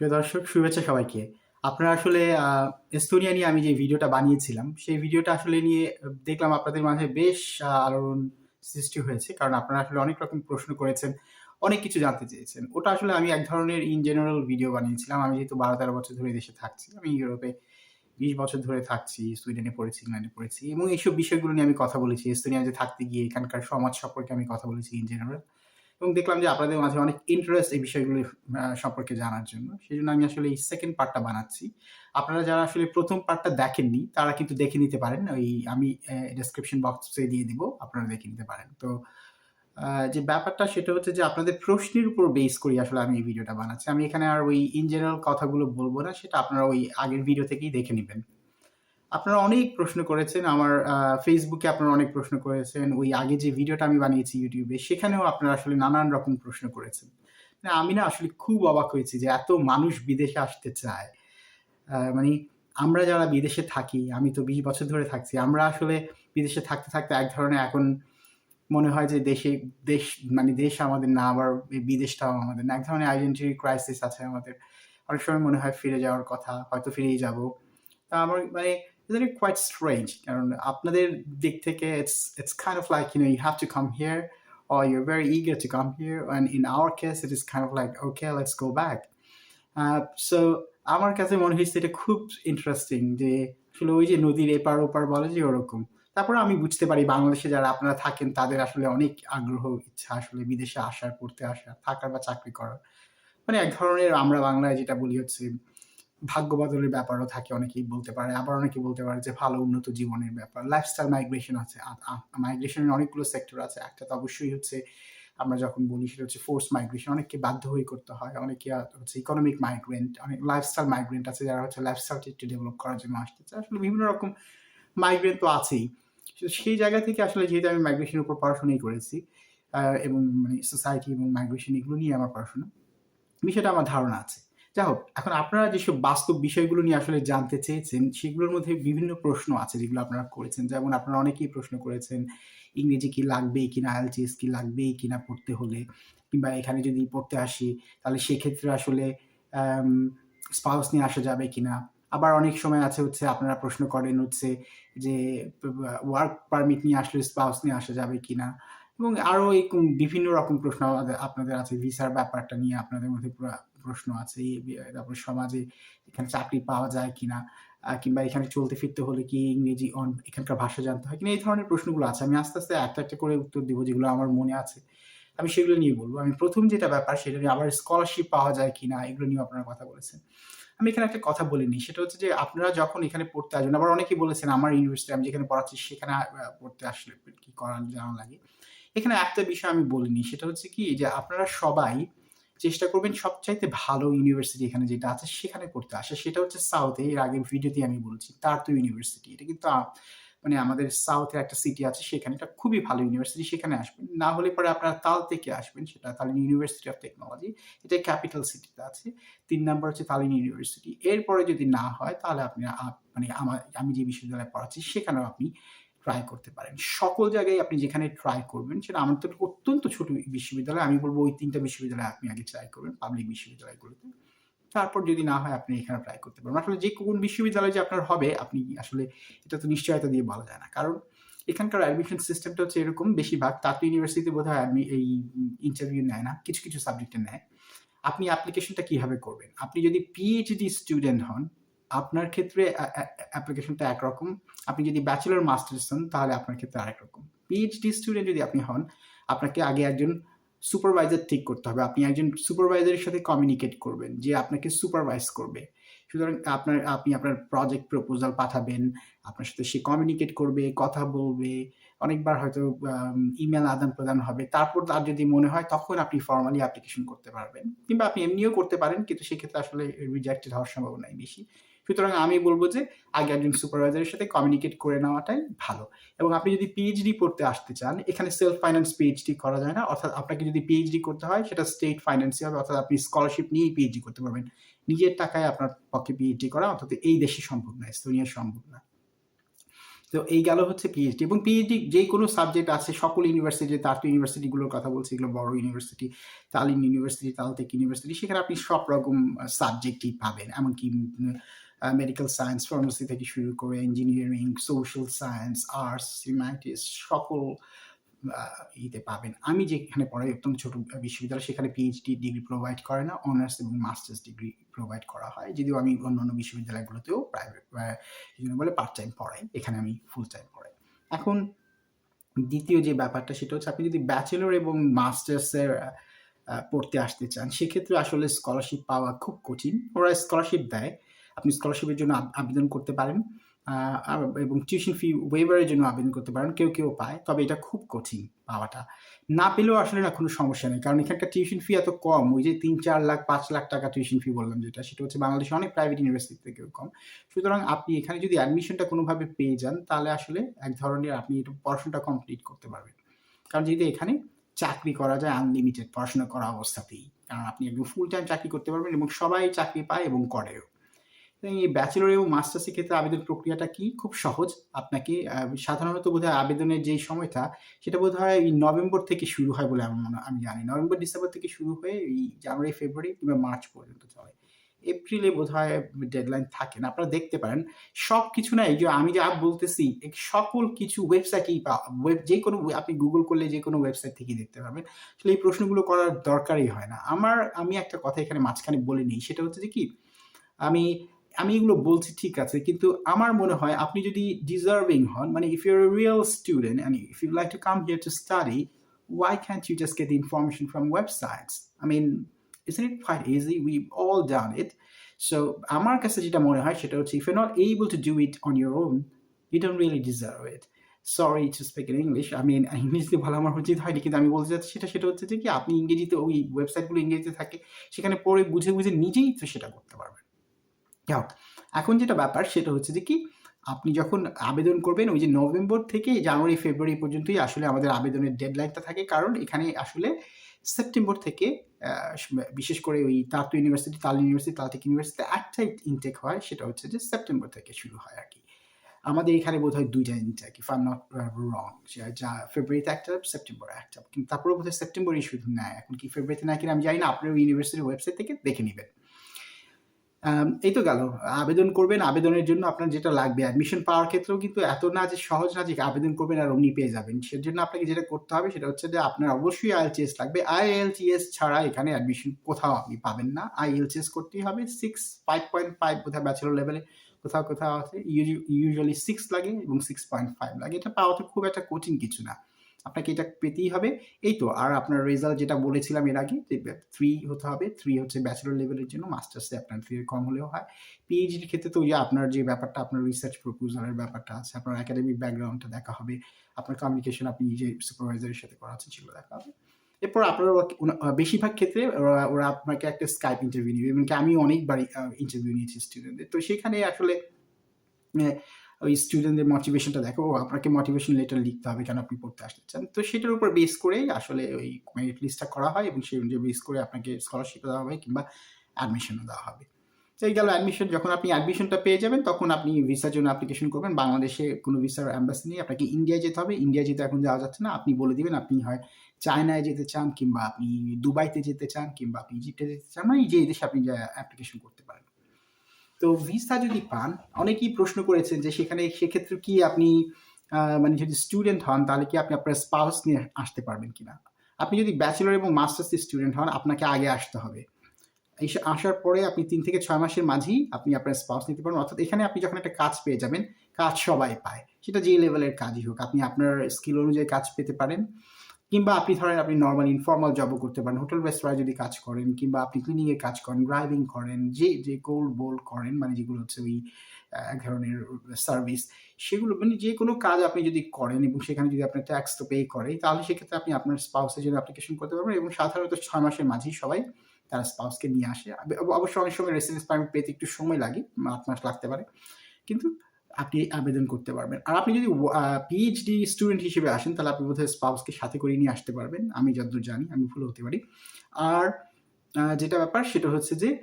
প্রিয় দর্শক, শুভেচ্ছা সবাইকে। আপনারা আসলে এস্তোনিয়া নিয়ে আমি যে ভিডিওটা বানিয়েছিলাম, সেই ভিডিওটা আসলে নিয়ে দেখলাম আপনাদের মাঝে বেশ আলোড়ন সৃষ্টি হয়েছে, কারণ আপনারা আসলে অনেক রকম প্রশ্ন করেছেন, অনেক কিছু জানতে চেয়েছেন। ওটা আসলে আমি এক ধরনের ইন জেনারেল ভিডিও বানিয়েছিলাম। আমি যেহেতু বারো তেরো বছর ধরে দেশে থাকছি, আমি ইউরোপে বিশ বছর ধরে থাকছি, সুইডেনে পড়েছি, ইংল্যান্ডে পড়েছি, এবং এইসব বিষয়গুলো নিয়ে আমি কথা বলেছি। এস্তোনিয়া যে থাকতে গিয়ে, এখানকার সমাজ সম্পর্কে আমি কথা বলেছি ইন জেনারেল এবং দেখলাম যে আপনাদের মাঝে অনেক ইন্টারেস্ট এই বিষয়গুলি সম্পর্কে জানার জন্য। সেই জন্য আমি আসলে এই সেকেন্ড পার্টটা বানাচ্ছি। আপনারা যারা আসলে প্রথম পার্টটা দেখেননি, তারা কিন্তু দেখে নিতে পারেন। ওই আমি ডেসক্রিপশন বক্সে দিয়ে দিব, আপনারা দেখে নিতে পারেন। তো যে ব্যাপারটা সেটা হচ্ছে যে আপনাদের প্রশ্নের উপর বেস করি আসলে আমি এই ভিডিওটা বানাচ্ছি। আমি এখানে আর ওই ইন জেনারেল কথাগুলো বলব না, সেটা আপনারা ওই আগের ভিডিও থেকেই দেখে নেবেন। আপনারা অনেক প্রশ্ন করেছেন, আমার ফেসবুকে আপনারা অনেক প্রশ্ন করেছেন, ওই আগে যে ভিডিওটা আমি বানিয়েছি ইউটিউবে সেখানেও আপনারা আসলে নানান রকম প্রশ্ন করেছেন। মানে আমি না আসলে খুব অবাক হয়েছি যে এত মানুষ বিদেশে আসতে চায়। মানে আমরা যারা বিদেশে থাকি, আমি তো বিশ বছর ধরে থাকছি, আমরা আসলে বিদেশে থাকতে থাকতে এক ধরনের এখন মনে হয় যে দেশে, দেশ মানে দেশ আমাদের না, আবার বিদেশটাও আমাদের না, এক ধরনের আইডেন্টিটি ক্রাইসিস আছে আমাদের। অনেক সময় মনে হয় ফিরে যাওয়ার কথা, হয়তো ফিরেই যাব। তা আমার মানে it's quite strange? কারণ আপনাদের দিক থেকে it's it's kind of like, you know, you have to come here, or you're very eager to come here, and in our case, it is kind of like, okay, let's go back. So আমার কাছে মনে হয়েছে এটা খুব interesting যে, আসলে ওই যে নদীর এপার ওপার বলে যে ওরকম। তারপরে আমি বুঝতে পারি বাংলাদেশে যারা আপনারা থাকেন, তাদের আসলে অনেক আগ্রহ, ইচ্ছা আসলে বিদেশে আসার, পড়তে আসা থাকার বা চাকরি করার। মানে এক ধরনের আমরা বাংলায় যেটা বলি হচ্ছে ভাগ্য বদলের ব্যাপারও থাকে, অনেকেই বলতে পারে, আবার অনেকেই বলতে পারে যে ভালো উন্নত জীবনের ব্যাপার। লাইফস্টাইল মাইগ্রেশন আছে মাইগ্রেশনের অনেকগুলো সেক্টর আছে, একটা তো অবশ্যই হচ্ছে আমরা যখন বলি সেটা হচ্ছে ফোর্স মাইগ্রেশন অনেককে বাধ্য হয়ে করতে হয়, অনেকে হচ্ছে ইকোনমিক মাইগ্রেন্ট অনেক লাইফস্টাইল মাইগ্রেন্ট আছে যারা হচ্ছে লাইফস্টাইলটা একটু ডেভেলপ করার জন্য আসতে চায়। আসলে বিভিন্ন রকম মাইগ্রেন্ট তো আছেই। সেই জায়গা থেকে আসলে যেহেতু আমি মাইগ্রেশনের উপর পড়াশোনাই করেছি এবং মানে সোসাইটি এবং মাইগ্রেশন এগুলো নিয়ে আমার পড়াশোনা, বিষয়টা আমার ধারণা আছে। যাই হোক, এখন আপনারা যেসব বাস্তব বিষয়গুলো নিয়ে আসলে জানতে চেয়েছেন, সেগুলোর মধ্যে বিভিন্ন প্রশ্ন আছে যেগুলো আপনারা করেছেন। যেমন আপনারা অনেকেই প্রশ্ন করেছেন, ইংরেজি কি লাগবে কিনা, আইএলটিএস কি লাগবে কিনা পড়তে হলে? কিংবা এখানে যদি পড়তে আসি, তাহলে সেক্ষেত্রে আসলে স্পাউস নিয়ে আসা যাবে কিনা? আবার অনেক সময় আছে হচ্ছে, আপনারা প্রশ্ন করেন হচ্ছে যে ওয়ার্ক পারমিট নিয়ে আসলে স্পাউস নিয়ে আসা যাবে কিনা? এবং আরও এই বিভিন্ন রকম প্রশ্ন আপনাদের আছে ভিসার ব্যাপারটা নিয়ে আপনাদের মধ্যে পুরা- প্রশ্ন আছে তারপর সমাজে এখানে চাকরি পাওয়া যায় কিনা কিংবা এখানে চলতে ফিরতে হলে কি ইংরেজি এখানকার ভাষা জানতে হয় কিনা, এই ধরনের প্রশ্নগুলো আছে। আমি আস্তে আস্তে একটা একটা করে উত্তর দিব যেগুলো আমার মনে আছে। আমি সেগুলো নিয়ে বলব। আমি প্রথম যেটা ব্যাপার, সেটা নিয়ে আবার স্কলারশিপ পাওয়া যায় কিনা, এগুলো নিয়ে আপনারা কথা বলেছেন। আমি এখানে একটা কথা বলিনি সেটা হচ্ছে যে আপনারা যখন এখানে পড়তে আসবেন, আবার অনেকেই বলেছেন আমার ইউনিভার্সিটি আমি যেখানে পড়াচ্ছি সেখানে পড়তে আসলে কি করার জানা লাগে। এখানে একটা বিষয় আমি বলিনি সেটা হচ্ছে কি যে আপনারা সবাই চেষ্টা করবেন সবচাইতে ভালো ইউনিভার্সিটি এখানে যেটা আছে সেখানে পড়তে আসে। সেটা হচ্ছে সাউথে এর আগের ভিডিওতে আমি বলছি তার তো ইউনিভার্সিটি এটা কিন্তু মানে আমাদের সাউথের একটা সিটি আছে সেখানে। এটা খুবই ভালো ইউনিভার্সিটি সেখানে আসবেন। না হলে পরে আপনারা তাল থেকে আসবেন, সেটা তালিন ইউনিভার্সিটি অফ টেকনোলজি এটা ক্যাপিটাল সিটিতে আছে। তিন নাম্বার হচ্ছে তালিন ইউনিভার্সিটি এরপরে যদি না হয়, তাহলে আপনি মানে আমার আমি যে বিশ্ববিদ্যালয়ে পড়াচ্ছি, সেখানেও আপনি ট্রাই করতে পারেন। সকল জায়গায় আপনি যেখানে ট্রাই করবেন, সেটা আমার তো অত্যন্ত ছোট বিশ্ববিদ্যালয়, আমি বলব ওই তিনটা বিশ্ববিদ্যালয়ে আপনি আগে ট্রাই করবেন পাবলিক বিশ্ববিদ্যালয়গুলোতে তারপর যদি না হয়, আপনি এখানে ট্রাই করতে পারবেন। আসলে যে কোন বিশ্ববিদ্যালয় যে আপনার হবে, আপনি আসলে এটা তো নিশ্চয়তা দিয়ে বলা যায় না। কারণ এখানকার অ্যাডমিশন সিস্টেমটা হচ্ছে এরকম, বেশিরভাগ তাতো ইউনিভার্সিটিতে বোধ হয় আমি এই ইন্টারভিউ নেয় না, কিছু কিছু সাবজেক্টে নেয়। আপনি অ্যাপ্লিকেশনটা কীভাবে করবেন? আপনি যদি পিএইচডি স্টুডেন্ট হন আপনার ক্ষেত্রে অ্যাপ্লিকেশনটা একরকম। আপনি যদি ব্যাচেলর মাস্টার্স হন, তাহলে আপনার ক্ষেত্রে আরেক রকম। পিএইচডি স্টুডেন্ট যদি আপনি হন, আপনাকে আগে একজন সুপারভাইজার ঠিক করতে হবে। আপনি একজন সুপারভাইজারের সাথে কমিউনিকেট করবেন, যে আপনাকে সুপারভাইজ করবে। সুতরাং আপনার, আপনি আপনার প্রজেক্ট প্রপোজাল পাঠাবেন, আপনার সাথে সে কমিউনিকেট করবে, কথা বলবে, অনেকবার হয়তো ইমেল আদান প্রদান হবে। তারপর তার যদি মনে হয়, তখন আপনি ফর্মালি অ্যাপ্লিকেশন করতে পারবেন। কিংবা আপনি এমনিও করতে পারেন, কিন্তু সেক্ষেত্রে আসলে রিজেক্টেড হওয়ার সম্ভাবনাই বেশি। সুতরাং আমি বলব যে আগে একজন সুপারভাইজারের সাথে কমিউনিকেট করে নেওয়াটাই ভালো। এবং আপনি যদি পিএইচডি পড়তে আসতে চান, এখানে সেলফ ফাইন্যান্স পিএইচডি করা যায় না, অর্থাৎ আপনাকে যদি পিএইচডি করতে হয়, সেটা স্টেট ফাইন্যান্সই হবে, অর্থাৎ আপনি স্কলারশিপ নিয়েই পিএইচডি করতে পারবেন। নিজের টাকায় আপনার পক্ষে পিএইচডি করা, অর্থাৎ এই দেশে সম্ভব না, এস্তোনিয়া সম্ভব না। তো এই গেল হচ্ছে পিএইচডি এবং পিএইচডি যে কোনো সাবজেক্ট আছে, সকল ইউনিভার্সিটি তার তো ইউনিভার্সিটিগুলোর কথা বলছি, এগুলো বড় ইউনিভার্সিটি তালিম ইউনিভার্সিটি তালতেক ইউনিভার্সিটি সেখানে আপনি সব রকম সাবজেক্টই পাবেন, এমনকি মেডিকেল সায়েন্স ফার্মাসি থেকে শুরু করে engineering social science arts humanities সকল ইতে পাবেন। আমি যেখানে পড়াই অত্যন্ত ছোট বিশ্ববিদ্যালয়, সেখানে পিএইচডি ডিগ্রি প্রোভাইড করে না অনার্স এবং মাস্টার্স ডিগ্রি প্রোভাইড করা হয়। যদিও আমি অন্য অন্য বিশ্ববিদ্যালয়গুলোতেও প্রাইভেট বলে পার্ট টাইম পড়াই, এখানে আমি ফুল টাইম পড়াই। এখন দ্বিতীয় যে ব্যাপারটা, সেটা হচ্ছে আপনি যদি ব্যাচেলর এবং মাস্টার্সের পড়তে আসতে চান, সেক্ষেত্রে আসলে স্কলারশিপ পাওয়া খুব কঠিন। ওরা স্কলারশিপ দেয় আপনি স্কলারশিপের জন্য আবেদন করতে পারেন। এবং টিউশন ফি ওয়েভারের জন্য আবেদন করতে পারেন, কেউ কেউ পায়। তবে এটা খুব কঠিন পাওয়াটা। না পেলেও আসলে না, কোনো সমস্যা নেই। কারণ এখানকার টিউশন ফি এত কম। ওই যে তিন, চার লাখ, পাঁচ লাখ টাকা টিউশন ফি বললাম যেটা, সেটা হচ্ছে বাংলাদেশে অনেক প্রাইভেট ইউনিভার্সিটি থেকেও কম। সুতরাং আপনি এখানে যদি অ্যাডমিশনটা কোনোভাবে পেয়ে যান, তাহলে আসলে এক ধরনের আপনি একটু পড়াশোনাটা কমপ্লিট করতে পারবেন। কারণ যদি এখানে চাকরি করা যায় আনলিমিটেড পড়াশোনা করা অবস্থাতেই। কারণ আপনি একদম ফুল টাইম চাকরি করতে পারবেন এবং সবাই চাকরি পায় এবং করেও। এই ব্যাচেলর এবং মাস্টার্সের ক্ষেত্রে আবেদন প্রক্রিয়াটা কি? খুব সহজ। আপনাকে সাধারণত বোধহয় আবেদনের যেই সময়টা, সেটা বোধ হয় এই নভেম্বর থেকে শুরু হয় বলে আমার মনে, আমি জানি। নভেম্বর, ডিসেম্বর থেকে শুরু হয়ে এই জানুয়ারি, ফেব্রুয়ারি কিংবা মার্চ পর্যন্ত চলে। এপ্রিলে বোধ হয় ডেডলাইন থাকে না। আপনারা দেখতে পারেন, সব কিছু না, এই যে আমি যা বলতেছি সকল কিছু ওয়েবসাইটেই বা ওয়েব যে কোনো, আপনি গুগল করলে যে কোনো ওয়েবসাইট থেকেই দেখতে পাবেন আসলে এই প্রশ্নগুলো করার দরকারই হয় না। আমার, আমি একটা কথা এখানে মাঝখানে বলে নিই। সেটা হচ্ছে যে কি? আমি আমি এগুলো বলছি ঠিক আছে কিন্তু আমার মনে হয় আপনি যদি ডিজার্ভিং হন মানে if you're real student and if you like to come here to study why can't you just get the information from websites? I mean, it quite easy? We've all done it. So আমার কাছে যেটা মনে হয় সেটা হচ্ছে if you're not able to do it on your own, you don't really deserve it. Sorry to speak in English আমি ইংরেজিতে ভালো আমার উচিত হয়নি কিন্তু আমি বলতে চাচ্ছি সেটা সেটা হচ্ছে যে কি আপনি ইংরেজিতে ওই ওয়েবসাইটগুলো ইংরেজিতে থাকে সেখানে পড়ে বুঝে বুঝে নিজেই তো সেটা করতে পারবেন যাই হোক, এখন যেটা ব্যাপার সেটা হচ্ছে যে কি আপনি যখন আবেদন করবেন ওই যে নভেম্বর থেকে জানুয়ারি ফেব্রুয়ারি পর্যন্তই আসলে আমাদের আবেদনের ডেডলাইনটা থাকে। কারণ এখানে আসলে সেপ্টেম্বর থেকে বিশেষ করে ওই তাতো ইউনিভার্সিটি তাল ইউনিভার্সিটি তালটেক ইউনিভার্সিটিতে একটাই ইনটেক হয় সেটা হচ্ছে যে সেপ্টেম্বর থেকে শুরু হয় আর কি। আমাদের এখানে বোধ হয় দুইটা intake if I not wrong যা ফেব্রুয়ারিতে একটা সেপ্টেম্বরে একটা কিন্তু তারপরে বোধ হয় সেপ্টেম্বরই শুধু নেয়। এখন কি ফেব্রুয়ারিতে নেয় কিনা আমি জানি না আপনার ইউনিভার্সিটির ওয়েবসাইট থেকে দেখে নেবেন। এই তো গেল। আবেদন করবেন, আবেদনের জন্য আপনার যেটা লাগবে। অ্যাডমিশন পাওয়ার ক্ষেত্রেও কিন্তু এত না যে সহজ না যে আবেদন করবেন আর অমনি পেয়ে যাবেন। সেজন্য আপনাকে যেটা করতে হবে সেটা হচ্ছে যে আপনার অবশ্যই আইএলটিএস লাগবে। আইএলটিএস ছাড়া এখানে অ্যাডমিশন কোথাও আপনি পাবেন না। আইএলটিএস করতেই হবে। সিক্স ফাইভ পয়েন্ট ফাইভ কোথাও ব্যাচেলর লেভেলে কোথাও কোথাও আছে। ইউজুয়ালি সিক্স লাগে এবং সিক্স পয়েন্ট ফাইভ লাগে। এটা পাওয়াতে খুব একটা কঠিন কিছু না। আপনাকে এটা পেতেই হবে। এই তো, আর আপনার রেজাল্ট যেটা বলেছিলাম এর আগে, যে থ্রি হতে হবে থ্রি হচ্ছে ব্যাচেলর লেভেলের জন্য মাস্টার্সে আপনার থ্রি কম হলেও হয়। পিএইচডির ক্ষেত্রে তো আপনার যে ব্যাপারটা, আপনার রিসার্চ প্রপোজালের ব্যাপারটা আছে, আপনার একাডেমিক ব্যাকগ্রাউন্ডটা দেখা হবে, আপনার কমিউনিকেশন আপনি যে সুপারভাইজারের সাথে করাচ্ছেন সেগুলো দেখা হবে। এরপর আপনার বেশিরভাগ ক্ষেত্রে ওরা আপনাকে একটা স্কাইপ ইন্টারভিউ নেবে, এমনকি আমি অনেকবারই ইন্টারভিউ নিয়েছি স্টুডেন্টদের তো সেখানে আসলে ওই স্টুডেন্টদের মোটিভেশনটা দেখো ও আপনাকে মোটিভেশন লেটার লিখতে হবে কেন আপনি পড়তে আসতে চান? তো সেটার উপর বেস করেই আসলে ওই মেরিট লিস্টটা করা হয় এবং সেই অনুযায়ী বেস করে আপনাকে স্কলারশিপ দেওয়া হবে কিংবা অ্যাডমিশনও দেওয়া হবে। তো এই গেল অ্যাডমিশন যখন আপনি অ্যাডমিশনটা পেয়ে যাবেন, তখন আপনি ভিসার জন্য অ্যাপ্লিকেশন করবেন। বাংলাদেশে কোনো ভিসার অ্যাম্বাসি নেই, আপনাকে ইন্ডিয়ায় যেতে হবে। ইন্ডিয়া যেতে এখন যাওয়া যাচ্ছে না। আপনি বলে দিবেন, আপনি হয় চায়নায় যেতে চান কিংবা আপনি দুবাইতে যেতে চান কিংবা আপনি ইজিপ্টে যেতে চান মানে যে দেশে আপনি অ্যাপ্লিকেশন করতে পারেন। তো ভিসা যদি পান, অনেকেই প্রশ্ন করেছেন যে সেখানে সেক্ষেত্রে কি আপনি মানে যদি স্টুডেন্ট হন, তাহলে কি আপনি আপনার স্পাউস নিয়ে আসতে পারবেন কিনা? আপনি যদি ব্যাচেলর এবং মাস্টার্স স্টুডেন্ট হন, আপনাকে আগে আসতে হবে। এই আসার পরে আপনি তিন থেকে ছয় মাসের মাঝেই আপনি আপনার স্পাউস নিতে পারবেন। অর্থাৎ এখানে আপনি যখন একটা কাজ পেয়ে যাবেন, কাজ সবাই পায়। সেটা যে লেভেলের কাজই হোক, আপনি আপনার স্কিল অনুযায়ী কাজ পেতে পারেন। কিংবা আপনি ধরেন আপনি নর্মাল ইনফর্মাল জবও করতে পারেন হোটেল রেস্তোরাঁ যদি কাজ করেন কিংবা আপনি ক্লিনিংয়ে কাজ করেন ড্রাইভিং করেন, যে যে কোল্ড বোল্ড করেন মানে যেগুলো হচ্ছে ওই এক ধরনের সার্ভিস সেগুলো মানে যে কোনো কাজ আপনি যদি করেন এবং সেখানে যদি আপনার ট্যাক্স তো পে করে, তাহলে সেক্ষেত্রে আপনি আপনার স্পাউসের জন্য অ্যাপ্লিকেশন করতে পারবেন এবং সাধারণত ছয় মাসের মাঝেই সবাই তার স্পাউসকে নিয়ে আসে। অব- অবশ্য অনেক সময় রেসিডেন্স পারমিট পেতে একটু সময় লাগে, আট মাস লাগতে পারে। কিন্তু আপনি আবেদন করতে পারবেন আর আপনি যদি পিএইচডি স্টুডেন্ট হিসেবে আসেন তাহলে আপনি বোধহয় স্পাউসকে সাথে করে নিয়ে আসতে পারবেন আমি যতদূর জানি আমি ভুল হতে পারি আর যেটা ব্যাপার সেটা হচ্ছে যে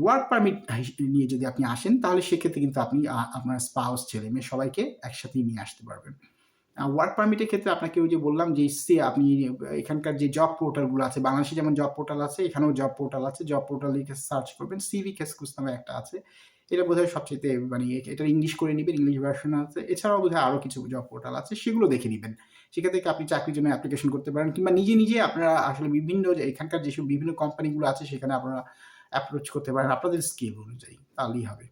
ওয়ার্ক পারমিট নিয়ে যদি আপনি আসেন তাহলে সেক্ষেত্রে কিন্তু আপনি আপনার স্পাউস, ছেলে-মেয়ে সবাইকে একসাথেই নিয়ে আসতে পারবেন। ওয়ার্ক পারমিটের ক্ষেত্রে আপনাকে ওই যে বললাম যে সে আপনি এখানকার যে জব পোর্টালগুলো আছে, বাংলাদেশে যেমন জব পোর্টাল আছে, এখানেও জব পোর্টাল আছে। জব পোর্টাল সার্চ করবেন। সিভি কেসকুস নামে একটা আছে। এটা বোধহয় সবচেয়ে মানে এটা ইংলিশ করে নিবেন, ইংলিশ ভার্সন আছে। এছাড়াও বোধহয় আরও কিছু জব পোর্টাল আছে, সেগুলো দেখে নিবেন। সেখান থেকে আপনি চাকরির জন্য অ্যাপ্লিকেশন করতে পারেন কিংবা নিজে, নিজে আপনারা আসলে বিভিন্ন এখানকার যেসব বিভিন্ন কোম্পানিগুলো আছে সেখানে আপনারা অ্যাপ্রোচ করতে পারেন আপনাদের স্কিল অনুযায়ী। তাহলেই হবে।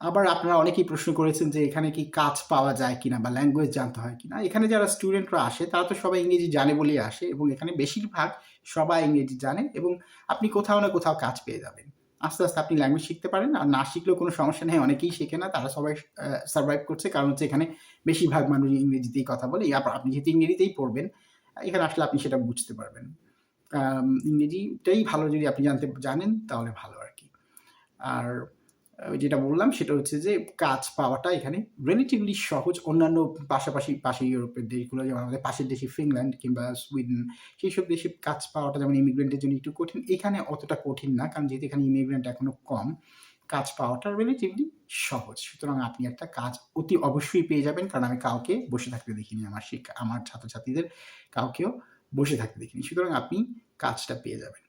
আবার আপনারা অনেকেই প্রশ্ন করেছেন যে এখানে কি কাজ পাওয়া যায় কিনা বা ল্যাঙ্গুয়েজ জানতে হয় কিনা? এখানে যারা স্টুডেন্টরা আসে তারা তো সবাই ইংরেজি জানে বলেই আসে এবং এখানে বেশিরভাগ সবাই ইংরেজি জানে এবং আপনি কোথাও না কোথাও কাজ পেয়ে যাবেন। আস্তে, আস্তে আপনি ল্যাঙ্গুয়েজ শিখতে পারেন। আর না শিখলেও কোনো সমস্যা নেই। অনেকেই শেখে না। তারা সবাই সার্ভাইভ করছে। কারণ হচ্ছে এখানে বেশিরভাগ মানুষ ইংরেজিতেই কথা বলে। আপনি যেহেতু ইংরেজিতেই পড়বেন, এখানে আসলে আপনি সেটা বুঝতে পারবেন। ইংরেজিটাই ভালো যদি আপনি জানতে জানেন তাহলে ভালো আর কি আর যেটা বললাম সেটা হচ্ছে যে কাজ পাওয়াটা এখানে রিলেটিভলি সহজ। অন্যান্য পাশাপাশি পাশে ইউরোপের দেশগুলো যেমন আমাদের পাশের দেশে ফিনল্যান্ড কিংবা সুইডেন সেইসব দেশে কাজ পাওয়াটা যেমন ইমিগ্রেন্টের জন্য একটু কঠিন। এখানে অতটা কঠিন না। কারণ যেহেতু এখানে ইমিগ্রেন্ট এখনও কম, কাজ পাওয়াটা রিলেটিভলি সহজ। সুতরাং আপনি একটা কাজ অতি অবশ্যই পেয়ে যাবেন। কারণ আমি কাউকে বসে থাকতে দেখিনি আমার শিক্ষা আমার ছাত্রছাত্রীদের কাউকেও বসে থাকতে দেখিনি। সুতরাং আপনি কাজটা পেয়ে যাবেন।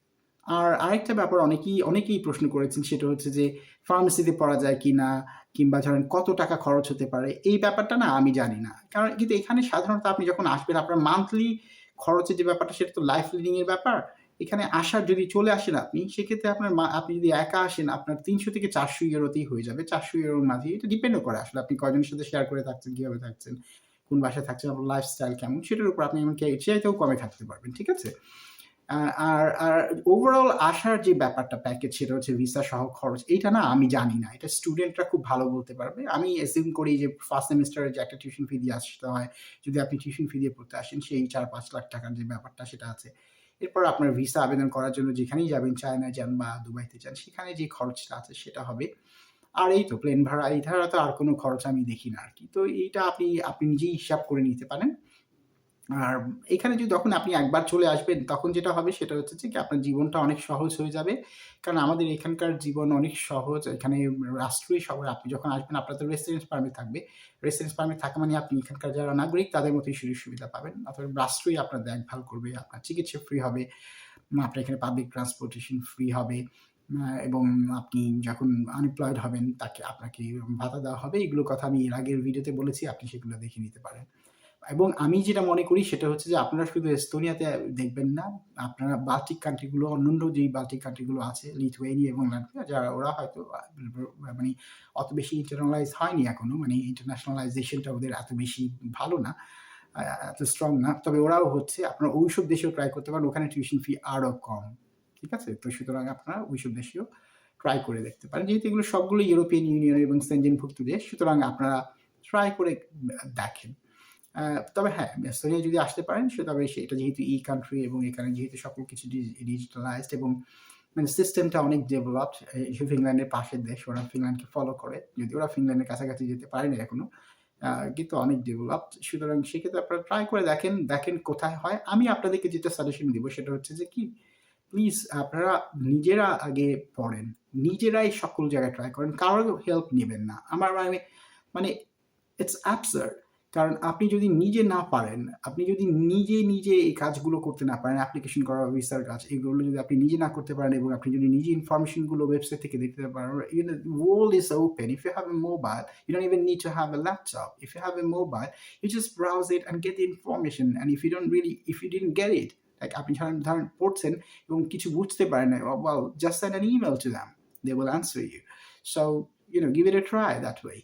আর আরেকটা ব্যাপার অনেকেই অনেকেই প্রশ্ন করেছেন সেটা হচ্ছে যে ফার্মেসিতে পড়া যায় কিনা? কিংবা ধরেন কত টাকা খরচ হতে পারে? এই ব্যাপারটা না আমি জানি না। কারণ কিন্তু এখানে সাধারণত আপনি যখন আসবেন আপনার মান্থলি খরচের যে ব্যাপারটা সেটা তো লাইফ লিডিং এর ব্যাপার। এখানে আসার যদি চলে আসেন আপনি সেক্ষেত্রে আপনার আপনি যদি একা আসেন আপনার ৩০০ থেকে ৪০০ ইউরোতেই হয়ে যাবে। ৪০০ ইউরোর মাঝে এটা ডিপেন্ডও করে আসলে আপনি কয়জনের সাথে শেয়ার করে থাকছেন, কীভাবে থাকছেন, কোন বাসায় থাকছেন, আপনার লাইফস্টাইল কেমন সেটার উপর আপনি এমনকি চাইতেও কমে থাকতে পারবেন। ঠিক আছে? আর আর ওভারঅল আসার যে ব্যাপারটা প্যাকেজ সেটা হচ্ছে ভিসা সহ খরচ। এইটা না আমি জানি না। এটা স্টুডেন্টরা খুব ভালো বলতে পারবে। আমি অ্যাজিউম করি যে ফার্স্ট সেমেস্টারে যে একটা টিউশন ফি দিয়ে আসতে হয়। যদি আপনি টিউশন ফি দিয়ে পড়তে আসেন সেই ৪-৫ লাখ টাকার যে ব্যাপারটা সেটা আছে। এরপর আপনার ভিসা আবেদন করার জন্য যেখানেই যাবেন, চায়নায় যান বা দুবাইতে যান সেখানে যে খরচটা আছে সেটা হবে। আর এই তো প্লেন ভাড়া এই ছাড়া তো আর কোনো খরচ আমি দেখি না আর কি তো এইটা আপনি আপনি নিজেই হিসাব করে নিতে পারেন। আর এখানে যদি যখন আপনি একবার চলে আসবেন তখন যেটা হবে সেটা হচ্ছে যে আপনার জীবনটা অনেক সহজ হয়ে যাবে। কারণ আমাদের এখানকার জীবন অনেক সহজ। এখানে রাষ্ট্রই সবার আপনি যখন আসবেন আপনার তো রেসিডেন্স পারমিট থাকবে। রেসিডেন্স পারমিট থাকা মানে আপনি এখানকার যারা নাগরিক তাদের মতোই সুযোগ সুবিধা পাবেন। অতএব রাষ্ট্রই আপনার দেখভাল করবে, আপনার চিকিৎসা ফ্রি হবে, আপনার এখানে পাবলিক ট্রান্সপোর্টেশন ফ্রি হবে। এবং আপনি যখন আনএমপ্লয়েড হবেন তাকে আপনাকে ভাতা দেওয়া হবে। এগুলোর কথা আমি এর আগের ভিডিওতে বলেছি। আপনি সেগুলো দেখে নিতে পারেন। এবং আমি যেটা মনে করি সেটা হচ্ছে যে আপনারা শুধু এস্তোনিয়াতে দেখবেন না। আপনারা বাল্টিক কান্ট্রিগুলো অন্যান্য যেই বাল্টিক কান্ট্রিগুলো আছে লিথুয়েনিয়া এবং লাটভিয়া যারা ওরা হয়তো মানে অত বেশি ইন্টারনালাইজ হয়নি এখনও। মানে ইন্টারন্যাশনালাইজেশন টা ওদের এত বেশি ভালো না। এত স্ট্রং না। তবে ওরাও হচ্ছে আপনারা ওইসব দেশেও ট্রাই করতে পারেন। ওখানে টিউশন ফি আরও কম। ঠিক আছে? তো সুতরাং আপনারা ওইসব দেশেও ট্রাই করে দেখতে পারেন। যেহেতু এগুলো সবগুলো ইউরোপিয়ান ইউনিয়ন এবং সেনজেনভুক্ত দেশ, সুতরাং আপনারা ট্রাই করে দেখেন। তবে হ্যাঁ, এস্তোনিয়া যদি আসতে পারেন সে তবে সেটা যেহেতু ই কান্ট্রি এবং এখানে যেহেতু সকল কিছু ডিজিটালাইজড এবং মানে সিস্টেমটা অনেক ডেভেলপড। ফিনল্যান্ডের পাশের দেশ। ওরা ফিনল্যান্ডকে ফলো করে। যদি ওরা ফিনল্যান্ডের কাছাকাছি যেতে পারেনি এখনও। কিন্তু অনেক ডেভেলপড। সুতরাং সেক্ষেত্রে আপনারা ট্রাই করে দেখেন, দেখেন কোথায় হয়। আমি আপনাদেরকে যেটা সাজেশন দিব সেটা হচ্ছে যে কি প্লিজ আপনারা নিজেরা আগে পড়েন। নিজেরাই সকল জায়গায় ট্রাই করেন। কারোর হেল্প নেবেন না। আমার মানে মানে ইটস অ্যাবসার্ড কারণ আপনি যদি নিজে না পারেন, আপনি যদি নিজে নিজে এই কাজগুলো করতে না পারেন অ্যাপ্লিকেশন করার ভিসার কাজ, এগুলো যদি আপনি নিজে না করতে পারেন এবং আপনি যদি নিজে ইনফরমেশনগুলো ওয়েবসাইট থেকে দেখতে পারেন you know world is open if you have a mobile you don't even need to have a laptop if you have a mobile you just browse it and get information and if you don't really if you didn't get it like আপনি ধরেন ধরেন পড়ছেন এবং কিছু বুঝতে পারেন না well just an email to them they will answer you so you know give it a try that way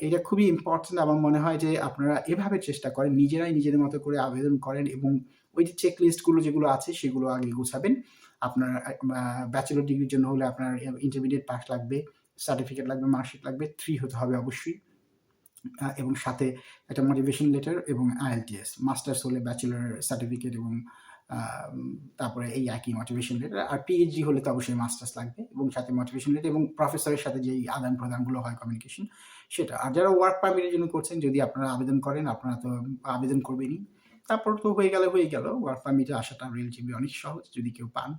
এটা খুবই ইম্পোর্টেন্ট আমার মনে হয় যে আপনারা এভাবে চেষ্টা করেন। নিজেরাই নিজেদের মতো করে আবেদন করেন এবং ওই যে চেক লিস্টগুলো যেগুলো আছে সেগুলো আগে গুছাবেন। আপনার ব্যাচেলর ডিগ্রির জন্য হলে আপনার ইন্টারমিডিয়েট পাস লাগবে, সার্টিফিকেট লাগবে, মার্কশিট লাগবে। থ্রি হতে হবে অবশ্যই। এবং সাথে একটা মোটিভেশন লেটার এবং আইএলটিএস। মাস্টার্স হলে ব্যাচেলর সার্টিফিকেট এবং তারপরে এই একই মোটিভেশন লেটার। আর পিএইচডি হলে তো অবশ্যই মাস্টার্স লাগবে এবং সাথে মোটিভেশন লেটার এবং প্রফেসরের সাথে যেই আদান-প্রদানগুলো হয় কমিউনিকেশন সেটা। আর যারা ওয়ার্ক পারমিট এর জন্য করছেন যদি আপনারা আবেদন করেন আপনারা তো আবেদন করবেনই। তারপর তো হয়ে গেলে হয়ে গেল। ওয়ার্ক পারমিটে আসাটা রিলেটিভলি অনেক সহজ যদি কেউ পান।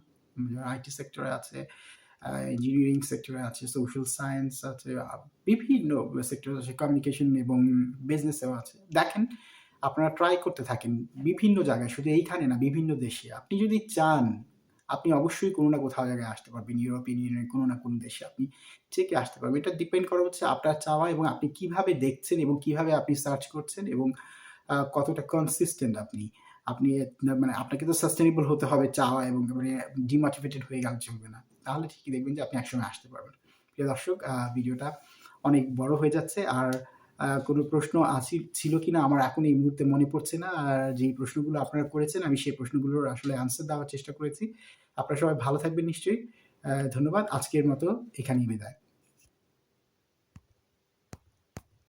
আইটি সেক্টরে আছে, ইঞ্জিনিয়ারিং সেক্টরে আছে, সোশ্যাল সায়েন্স আছে, বিভিন্ন সেক্টর আছে, কমিউনিকেশন এবং বিজনেসেও আছে। দেখেন, আপনারা ট্রাই করতে থাকেন বিভিন্ন জায়গায়, শুধু এইখানে না, বিভিন্ন দেশে। আপনি যদি চান, আপনি অবশ্যই কোনো না কোথাও জায়গায় আসতে পারবেন। ইউরোপিয়ান ইউনিয়নের কোনো না কোনো দেশে আপনি ঠিকই আসতে পারবেন। এটা ডিপেন্ড করা হচ্ছে আপনার চাওয়া এবং আপনি কীভাবে দেখছেন এবং কীভাবে আপনি সার্চ করছেন এবং কতটা কনসিস্টেন্ট আপনি। আপনি মানে আপনাকে তো সাস্টেনেবল হতে হবে চাওয়া এবং মানে ডিমোটিভেটেড হয়ে গেলে চলবে না। তাহলে ঠিকই দেখবেন যে আপনি একসময় আসতে পারবেন। প্রিয় দর্শক, ভিডিওটা অনেক বড় হয়ে যাচ্ছে। আর কোনো প্রশ্ন আসি ছিল কি না আমার এখন এই মুহূর্তে মনে পড়ছে না। আর যেই প্রশ্নগুলো আপনারা করেছেন, আমি সেই প্রশ্নগুলোর আসলে আনসার দেওয়ার চেষ্টা করেছি। আপনারা সবাই ভালো থাকবেন নিশ্চয়ই। ধন্যবাদ। আজকের মতো এখানেই বিদায়।